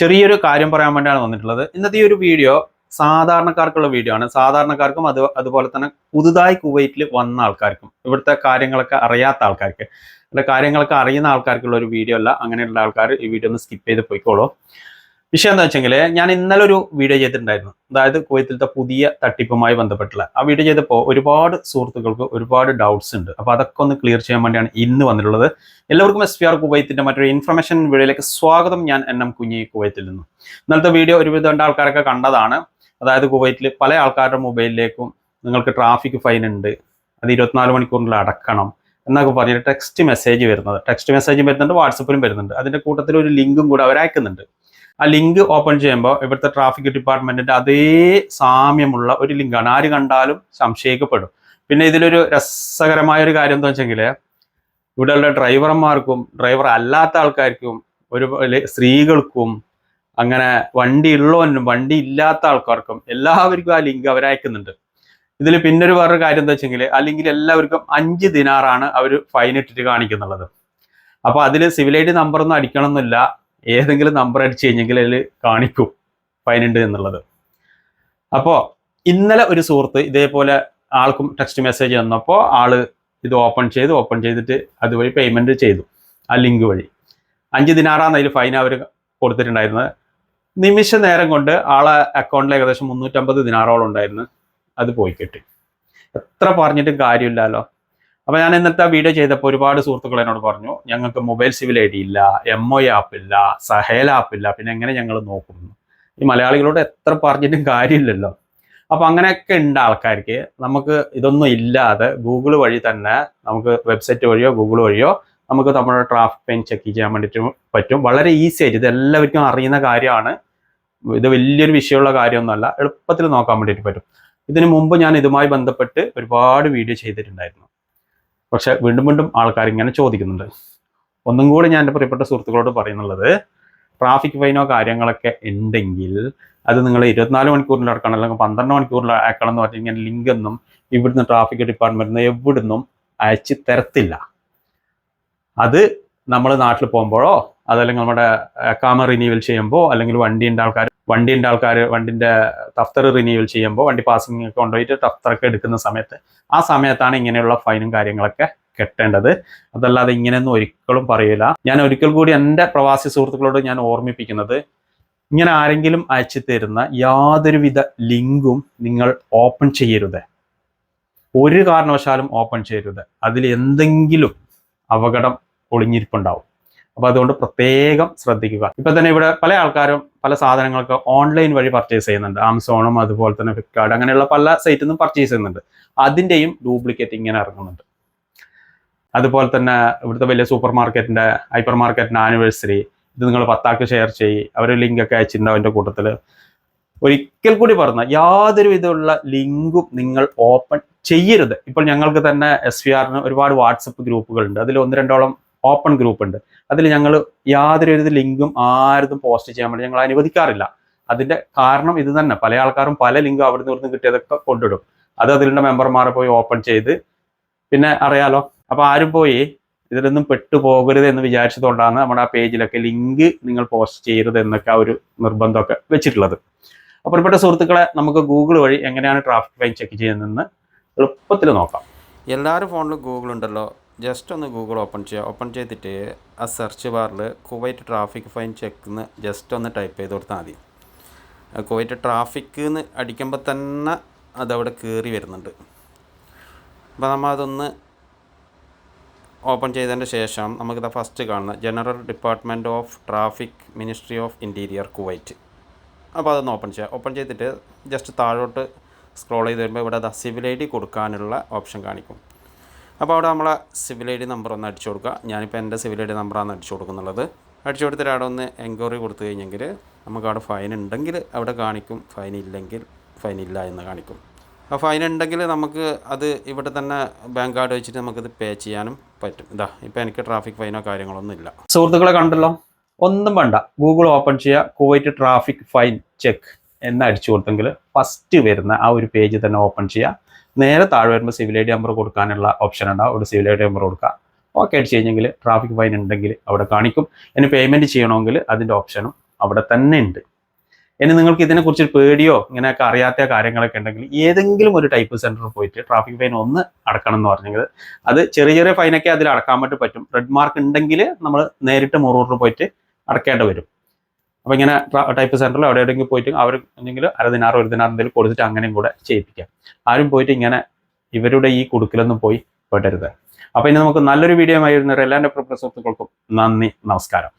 ചെറിയൊരു കാര്യം പറയാൻ വേണ്ടിയാണ് വന്നിട്ടുള്ളത്. ഇന്നത്തെ ഈ ഒരു വീഡിയോ സാധാരണക്കാർക്കുള്ള വീഡിയോ ആണ്. സാധാരണക്കാർക്കും അത് അതുപോലെ തന്നെ പുതുതായി കുവൈറ്റിൽ വന്ന ആൾക്കാർക്കും ഇവിടുത്തെ കാര്യങ്ങളൊക്കെ അറിയാത്ത ആൾക്കാർക്ക് അല്ല കാര്യങ്ങളൊക്കെ അറിയുന്ന ആൾക്കാർക്കുള്ള ഒരു വീഡിയോ അല്ല. അങ്ങനെയുള്ള ആൾക്കാർ ഈ വീഡിയോ ഒന്ന് സ്കിപ്പ് ചെയ്ത് പോയിക്കോളൂ. വിഷയം എന്താ വെച്ചെങ്കിൽ ഞാൻ ഇന്നലെ ഒരു വീഡിയോ ചെയ്തിട്ടുണ്ടായിരുന്നു. അതായത് കുവൈത്തിലത്തെ പുതിയ തട്ടിപ്പുമായി ബന്ധപ്പെട്ടുള്ള. ആ വീഡിയോ ചെയ്തപ്പോൾ ഒരുപാട് സുഹൃത്തുക്കൾക്ക് ഒരുപാട് ഡൗട്ട്സ് ഉണ്ട്. അപ്പോൾ അതൊക്കെ ഒന്ന് ക്ലിയർ ചെയ്യാൻ വേണ്ടിയാണ് ഇന്ന് വന്നിട്ടുള്ളത്. എല്ലാവർക്കും എസ് പി ആർ കുവൈത്തിന്റെ മറ്റൊരു ഇൻഫർമേഷൻ വീഡിയോയിലേക്ക് സ്വാഗതം. ഞാൻ എൻ എം കുഞ്ഞി കുവൈത്തിൽ നിന്ന്. ഇന്നലത്തെ വീഡിയോ ഒരുവിധം ആൾക്കാരൊക്കെ കണ്ടതാണ്. അതായത് കുവൈത്തിൽ പല ആൾക്കാരുടെ മൊബൈലിലേക്കും നിങ്ങൾക്ക് ട്രാഫിക് ഫൈൻ ഉണ്ട്. അത് ഇരുപത്തിനാല് മണിക്കൂറിനുള്ളിൽ അടക്കണം എന്നൊക്കെ പറഞ്ഞിട്ട് ടെക്സ്റ്റ് മെസ്സേജ് വരുന്നത്. ടെക്സ്റ്റ് മെസ്സേജ് വരുന്നുണ്ട് വാട്സപ്പിലും വരുന്നുണ്ട്. അതിന്റെ കൂട്ടത്തിൽ ഒരു ലിങ്കും കൂടെ അവർ അയക്കുന്നുണ്ട്. ആ ലിങ്ക് ഓപ്പൺ ചെയ്യുമ്പോൾ ഇവിടുത്തെ ട്രാഫിക് ഡിപ്പാർട്ട്മെന്റിന്റെ അതേ സാമ്യമുള്ള ഒരു ലിങ്കാണ്. ആര് കണ്ടാലും സംശയിക്കപ്പെടും. പിന്നെ ഇതിലൊരു രസകരമായ ഒരു കാര്യം എന്താ വെച്ചെങ്കിൽ ഇവിടെയുള്ള ഡ്രൈവർമാർക്കും ഡ്രൈവർ അല്ലാത്ത ആൾക്കാർക്കും ഒരു സ്ത്രീകൾക്കും അങ്ങനെ വണ്ടി ഉള്ളവനും വണ്ടി ഇല്ലാത്ത ആൾക്കാർക്കും എല്ലാവർക്കും ആ ലിങ്ക് അവർ അയക്കുന്നുണ്ട്. ഇതിൽ പിന്നൊരു വേറൊരു കാര്യം എന്താ വെച്ചെങ്കിൽ അല്ലെങ്കിൽ എല്ലാവർക്കും അഞ്ച് ദിനാറാണ് അവർ ഫൈൻ ഇട്ടിട്ട് കാണിക്കുന്നുള്ളത്. അപ്പോൾ അതിൽ സിവിൽ ഐ ഡി നമ്പർ ഒന്നും അടിക്കണം ഏതെങ്കിലും നമ്പർ അടിച്ചു കഴിഞ്ഞെങ്കിൽ അതിൽ കാണിക്കും ഫൈനുണ്ട് എന്നുള്ളത്. അപ്പോൾ ഇന്നലെ ഒരു സുഹൃത്ത് ഇതേപോലെ ആൾക്കും ടെക്സ്റ്റ് മെസ്സേജ് വന്നപ്പോൾ ആൾ ഇത് ഓപ്പൺ ചെയ്ത് ഓപ്പൺ ചെയ്തിട്ട് അതുവഴി പേയ്മെന്റ് ചെയ്തു ആ ലിങ്ക് വഴി. അഞ്ച് ദിനാറാണ് അതിൽ ഫൈൻ അവർ കൊടുത്തിട്ടുണ്ടായിരുന്നത് നിമിഷ നേരം കൊണ്ട് ആളെ അക്കൗണ്ടിൽ ഏകദേശം മുന്നൂറ്റമ്പത് ദിനാറോളം ഉണ്ടായിരുന്നു. അത് പോയി കിട്ടി. എത്ര പറഞ്ഞിട്ടും കാര്യമില്ലല്ലോ. അപ്പൊ ഞാൻ ഇന്നത്തെ വീഡിയോ ചെയ്തപ്പോൾ ഒരുപാട് സുഹൃത്തുക്കൾ എന്നോട് പറഞ്ഞു ഞങ്ങൾക്ക് മൊബൈൽ സിവിൽ ഐ ഡി ഇല്ല എം ഒ ആപ്പ് ഇല്ല സഹേൽ ആപ്പ് ഇല്ല പിന്നെ എങ്ങനെ ഞങ്ങൾ നോക്കുന്നു ഈ മലയാളികളോട് എത്ര പറഞ്ഞിട്ടും കാര്യമില്ലല്ലോ. അപ്പൊ അങ്ങനെയൊക്കെ ഉണ്ട് ആൾക്കാർക്ക്. നമുക്ക് ഇതൊന്നും ഇല്ലാതെ ഗൂഗിൾ വഴി തന്നെ നമുക്ക് വെബ്സൈറ്റ് വഴിയോ ഗൂഗിൾ വഴിയോ നമുക്ക് നമ്മുടെ ട്രാഫിക് പെയിൻ ചെക്ക് ചെയ്യാൻ വേണ്ടിയിട്ട് പറ്റും. വളരെ ഈസി ആയിട്ട് ഇത് എല്ലാവർക്കും അറിയുന്ന കാര്യമാണ്. ഇത് വലിയൊരു വിഷയമുള്ള കാര്യമൊന്നുമല്ല എളുപ്പത്തിൽ നോക്കാൻ വേണ്ടിയിട്ട് പറ്റും. ഇതിനു മുമ്പ് ഞാൻ ഇതുമായി ബന്ധപ്പെട്ട് ഒരുപാട് വീഡിയോ ചെയ്തിട്ടുണ്ടായിരുന്നു. പക്ഷെ വീണ്ടും വീണ്ടും ആൾക്കാർ ഇങ്ങനെ ചോദിക്കുന്നുണ്ട്. ഒന്നും കൂടി ഞാൻ എന്റെ പ്രിയപ്പെട്ട സുഹൃത്തുക്കളോട് പറയുന്നുള്ളത് ട്രാഫിക് ഫൈനോ കാര്യങ്ങളൊക്കെ ഉണ്ടെങ്കിൽ അത് നിങ്ങൾ ഇരുപത്തിനാല് മണിക്കൂറിൽ അടക്കണം അല്ലെങ്കിൽ പന്ത്രണ്ട് മണിക്കൂറിൽ അയക്കണം എന്ന് പറഞ്ഞാൽ ഇങ്ങനെ ലിങ്ക് ഒന്നും ഇവിടുന്ന് ട്രാഫിക് ഡിപ്പാർട്ട്മെന്റിൽ നിന്ന് എവിടുന്നും അയച്ച് തരത്തില്ല. അത് നമ്മൾ നാട്ടിൽ പോകുമ്പോഴോ അതല്ലെങ്കിൽ നമ്മുടെ അക്കാമ റിന്യൂവൽ ചെയ്യുമ്പോൾ അല്ലെങ്കിൽ വണ്ടീന്റെ ആൾക്കാർ വണ്ടീന്റെ ആൾക്കാർ വണ്ടിന്റെ തഫ്തർ റിന്യൂവൽ ചെയ്യുമ്പോൾ വണ്ടി പാസിംഗ് കൊണ്ടുപോയിട്ട് തഫ്തറൊക്കെ എടുക്കുന്ന സമയത്ത് ആ സമയത്താണ് ഇങ്ങനെയുള്ള ഫൈനും കാര്യങ്ങളൊക്കെ കെട്ടേണ്ടത്. അതല്ലാതെ ഇങ്ങനെയൊന്നും ഒരിക്കലും പറയില്ല ഞാൻ ഒരിക്കൽ കൂടി എന്റെ പ്രവാസി സുഹൃത്തുക്കളോട് ഞാൻ ഓർമ്മിപ്പിക്കുന്നത് ഇങ്ങനെ ആരെങ്കിലും അയച്ചു തരുന്ന യാതൊരുവിധ ലിങ്കും നിങ്ങൾ ഓപ്പൺ ചെയ്യരുത്. ഒരു കാരണവശാലും ഓപ്പൺ ചെയ്യരുത്. അതിൽ എന്തെങ്കിലും അപകടം ഒളിഞ്ഞിരിപ്പുണ്ടാവും. അപ്പൊ അതുകൊണ്ട് പ്രത്യേകം ശ്രദ്ധിക്കുക. ഇപ്പൊ തന്നെ ഇവിടെ പല ആൾക്കാരും പല സാധനങ്ങളൊക്കെ ഓൺലൈൻ വഴി പർച്ചേസ് ചെയ്യുന്നുണ്ട്. ആമസോണും അതുപോലെ തന്നെ ഫ്ലിപ്കാർട്ട് അങ്ങനെയുള്ള പല സൈറ്റിൽ നിന്നും പർച്ചേസ് ചെയ്യുന്നുണ്ട്. അതിന്റെയും ഡ്യൂപ്ലിക്കേറ്റ് ഇങ്ങനെ ഇറങ്ങുന്നുണ്ട്. അതുപോലെ തന്നെ ഇവിടുത്തെ വലിയ സൂപ്പർ മാർക്കറ്റിന്റെ ഹൈപ്പർ മാർക്കറ്റിന്റെ ആനിവേഴ്സറി ഇത് നിങ്ങൾ പത്താക്ക് ഷെയർ ചെയ്യ് ലിങ്ക് ഒക്കെ അയച്ചിട്ടുണ്ടാവും എന്റെ കൂട്ടത്തിൽ ഒരിക്കൽ കൂടി പറഞ്ഞ യാതൊരു വിധമുള്ള ലിങ്കും നിങ്ങൾ ഓപ്പൺ ചെയ്യരുത്. ഇപ്പോൾ ഞങ്ങൾക്ക് തന്നെ എസ് വി ആറിന് ഒരുപാട് വാട്സപ്പ് ഗ്രൂപ്പുകളുണ്ട്. അതിൽ ഒന്ന് രണ്ടോളം ഓപ്പൺ ഗ്രൂപ്പ് ഉണ്ട്. അതിൽ ഞങ്ങൾ യാതൊരു വിധ ലിങ്കും ആരും പോസ്റ്റ് ചെയ്യാൻ വേണ്ടി ഞങ്ങൾ അനുവദിക്കാറില്ല. അതിന്റെ കാരണം ഇത് തന്നെ. പല ആൾക്കാരും പല ലിങ്കും അവിടുന്ന് ഇവിടുന്ന് കിട്ടിയതൊക്കെ കൊണ്ടിടും. അത് അതിലുള്ള മെമ്പർമാരെ പോയി ഓപ്പൺ ചെയ്ത് പിന്നെ അറിയാലോ. അപ്പൊ ആരും പോയി ഇതിലൊന്നും പെട്ടുപോകരുത് എന്ന് വിചാരിച്ചതുകൊണ്ടാണ് നമ്മുടെ ആ പേജിലൊക്കെ ലിങ്ക് നിങ്ങൾ പോസ്റ്റ് ചെയ്യരുത് എന്നൊക്കെ ആ ഒരു നിർബന്ധമൊക്കെ വെച്ചിട്ടുള്ളത്. അപ്പോൾ പ്രിയപ്പെട്ട സുഹൃത്തുക്കളെ നമുക്ക് ഗൂഗിൾ വഴി എങ്ങനെയാണ് ട്രാഫിക് ലൈൻ ചെക്ക് ചെയ്യുന്നതെന്ന് എളുപ്പത്തിൽ നോക്കാം. എല്ലാവരും ഫോണിലും ഗൂഗിൾ ഉണ്ടല്ലോ. ജസ്റ്റ് ഒന്ന് ഗൂഗിൾ ഓപ്പൺ ചെയ്യുക ഓപ്പൺ ചെയ്തിട്ട് ആ സെർച്ച് ബാറിൽ കുവൈറ്റ് ട്രാഫിക് ഫൈൻ ചെക്ക് എന്ന് ജസ്റ്റ് ഒന്ന് ടൈപ്പ് ചെയ്ത് കൊടുത്താൽ മതി. കുവൈറ്റ് ട്രാഫിക് എന്ന് അടിക്കുമ്പോൾ തന്നെ അതവിടെ കയറി വരുന്നുണ്ട്. അപ്പോൾ നമ്മൾ അതൊന്ന് ഓപ്പൺ ചെയ്തതിന്റെ ശേഷം നമുക്കിത് ഫസ്റ്റ് കാണുന്ന general department of traffic ministry of interior Kuwait അപ്പോൾ അതൊന്ന് ഓപ്പൺ ചെയ്യുക ഓപ്പൺ ചെയ്തിട്ട് ജസ്റ്റ് താഴോട്ട് സ്ക്രോൾ ചെയ്ത് വരുമ്പോൾ ഇവിടെ ദ സിവിൽ ഐ ഡി കൊടുക്കാനുള്ള ഓപ്ഷൻ കാണിക്കും. അപ്പോൾ അവിടെ നമ്മളെ സിവിൽ ഐ ഡി നമ്പർ ഒന്ന് അടിച്ചു കൊടുക്കുക. ഞാനിപ്പോൾ എന്റെ സിവിൽ ഐ ഡി നമ്പറാണ് അടിച്ചു കൊടുക്കുന്നുള്ളത്. അടിച്ചു കൊടുത്തിട്ട് അവിടെ ഒന്ന് എൻക്വയറി കൊടുത്തു കഴിഞ്ഞെങ്കിൽ നമുക്ക് അവിടെ ഫൈൻ ഉണ്ടെങ്കിൽ അവിടെ കാണിക്കും. ഫൈൻ ഇല്ലെങ്കിൽ ഫൈൻ ഇല്ല എന്ന് കാണിക്കും. ആ ഫൈൻ ഉണ്ടെങ്കിൽ നമുക്ക് അത് ഇവിടെ തന്നെ ബാങ്ക് കാർഡ് വെച്ചിട്ട് നമുക്കത് പേ ചെയ്യാനും പറ്റും. ഇതാ ഇപ്പം എനിക്ക് ട്രാഫിക് ഫൈനോ കാര്യങ്ങളൊന്നും ഇല്ല. സുഹൃത്തുക്കളെ കണ്ടല്ലോ? ഒന്നും വേണ്ട. ഗൂഗിൾ ഓപ്പൺ ചെയ്യുക. കുവൈറ്റ് ട്രാഫിക് ഫൈൻ ചെക്ക് എന്ന് അടിച്ചു കൊടുത്തെങ്കിൽ ഫസ്റ്റ് വരുന്ന ആ ഒരു പേജ് തന്നെ ഓപ്പൺ ചെയ്യുക. നേരെ താഴെ വരുമ്പോൾ സിവിൽ ഐ ഡി നമ്പർ കൊടുക്കാനുള്ള ഓപ്ഷൻ ഉണ്ടാവും. അവിടെ സിവിൽ ഐ ഡി നമ്പർ കൊടുക്കുക ഓക്കെ ആയിട്ട് കഴിഞ്ഞെങ്കിൽ ട്രാഫിക് ഫൈൻ ഉണ്ടെങ്കിൽ അവിടെ കാണിക്കും. ഇനി പേയ്മെന്റ് ചെയ്യണമെങ്കിൽ അതിന്റെ ഓപ്ഷനും അവിടെ തന്നെ ഉണ്ട്. ഇനി നിങ്ങൾക്ക് ഇതിനെക്കുറിച്ച് പേടിയോ ഇങ്ങനെയൊക്കെ അറിയാത്ത കാര്യങ്ങളൊക്കെ ഉണ്ടെങ്കിൽ ഏതെങ്കിലും ഒരു ടൈപ്പ് സെന്ററിൽ പോയിട്ട് ട്രാഫിക് ഫൈൻ ഒന്ന് അടക്കണം എന്ന് പറഞ്ഞെങ്കിൽ അത് ചെറിയ ചെറിയ ഫൈനൊക്കെ അതിൽ അടക്കാൻ വേണ്ടി പറ്റും. റെഡ് മാർക്ക് ഉണ്ടെങ്കിൽ നമ്മൾ നേരിട്ട് മുറൂറിൽ പോയിട്ട് അടക്കേണ്ടി വരും. അപ്പോൾ ഇങ്ങനെ ടൈപ്പ് സെന്ററിൽ അവിടെ എവിടെയെങ്കിലും പോയിട്ട് അവർ എന്തെങ്കിലും അര ദിനാറോ ഒരു ദിനാറോ എന്തെങ്കിലും കൊടുത്തിട്ട് അങ്ങനെയും കൂടെ ചെയ്യിപ്പിക്കാം. ആരും പോയിട്ട് ഇങ്ങനെ ഇവരുടെ ഈ കുടുക്കിലൊന്നും പോയി പെടരുത്. അപ്പോൾ ഇനി നമുക്ക് നല്ലൊരു വീഡിയോ ആയിരുന്നു എല്ലാ എന്റെ നന്ദി നമസ്കാരം.